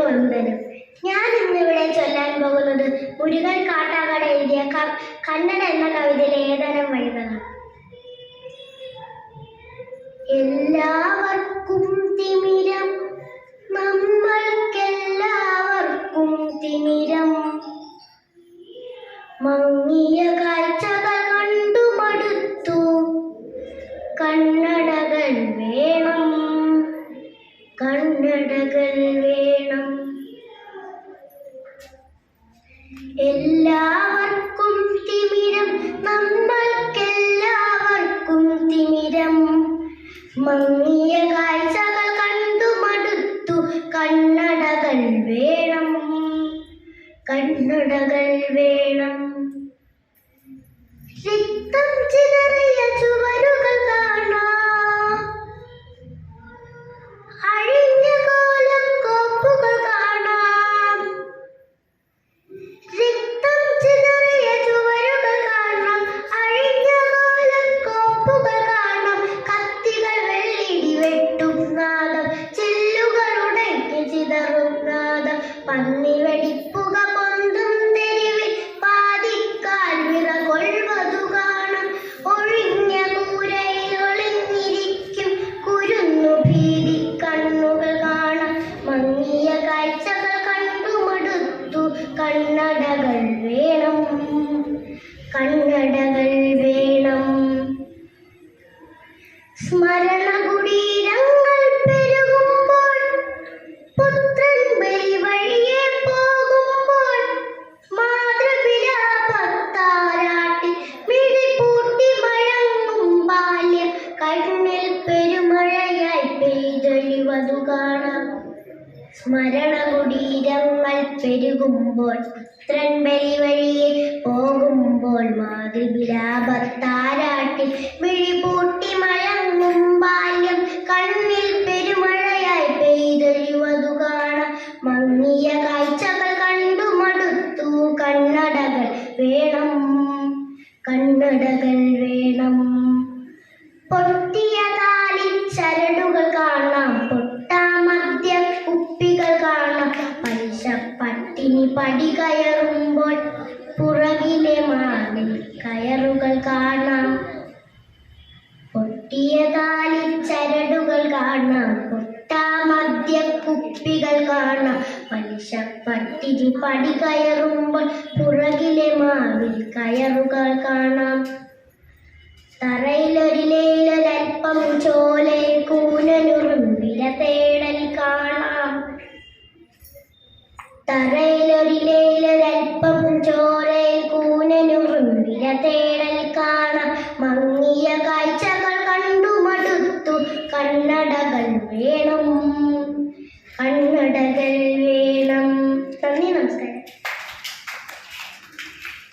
വന്ദനം ഞാൻ ഇന്നിവിടെ ചൊല്ലാൻ പോകുന്നത് മുരുകൻ കാട്ടാക്കട എഴുതിയ ക- കന്നഡ എന്ന കവിതയിലെ ഏതാനും വഴികളാണ് എല്ലാവർക്കും തിമിരം നമ്മൾക്കെല്ലാവർക്കും തിമിരം. മങ്ങിയ കാഴ്ചകൾ കണ്ടു മടുത്തു. കണ്ണടകൾ വേണം കണ്ണടകൾ എല്ലാവർക്കും തിമിരം നമ്മൾക്കെല്ലാവർക്കും തിമിരം. മങ്ങിയ കാഴ്ചകൾ കണ്ടു മടുത്തു കണ്ണടകൾ വേണം. കണ്ണടകൾ വേണം. രക്തം ചിതറിയ പന്നി വെടിപ്പുക പൊന്തും തെരുവിൽ പാതിക്കാൽ കാണും. ഒഴിഞ്ഞ കൂരയിൽ ഒളിഞ്ഞിരിക്കും കുരുന്നു ഭീതി കണ്ണുകൾ കാണാം. മങ്ങിയ കാഴ്ചകൾ കണ്ണടകൾ വേണം. കണ്ണടകൾ വേണം. സ്മരണ സ്മരണ കുടീരങ്ങൾ പെരുകുമ്പോൾ ത്രൺബലി ബലി വഴിയെ പോകുമ്പോൾ മാതൃവിലാപത്താരാട്ടി വിഴിപൂട്ടി മഴങ്ങും ബാല്യം കണ്ണിൽ പെരുമഴയായി പെയ്തൊഴിവതു കാണാം. മങ്ങിയ കാഴ്ചകൾ കണ്ടു മടുത്തു കണ്ണടകൾ വേണം കണ്ണടകൾ വേണം. പട്ടിണി പടി കയറുമ്പോൾ പുറകിലെ മാവിൽ കയറുകൾ കാണാം. പൊട്ടിയ താലി ചരടുകൾ കാണാം. കുപ്പികൾ കാണാം. പലിശ പട്ടിരി പടി കയറുമ്പോൾ പുറകിലെ മാവിൽ കയറുകൾ കാണാം. തറയിലൊരിലയിലൊരൽപ്പം ചോലയിൽ കൂനനുറുമ്പില തേടൽ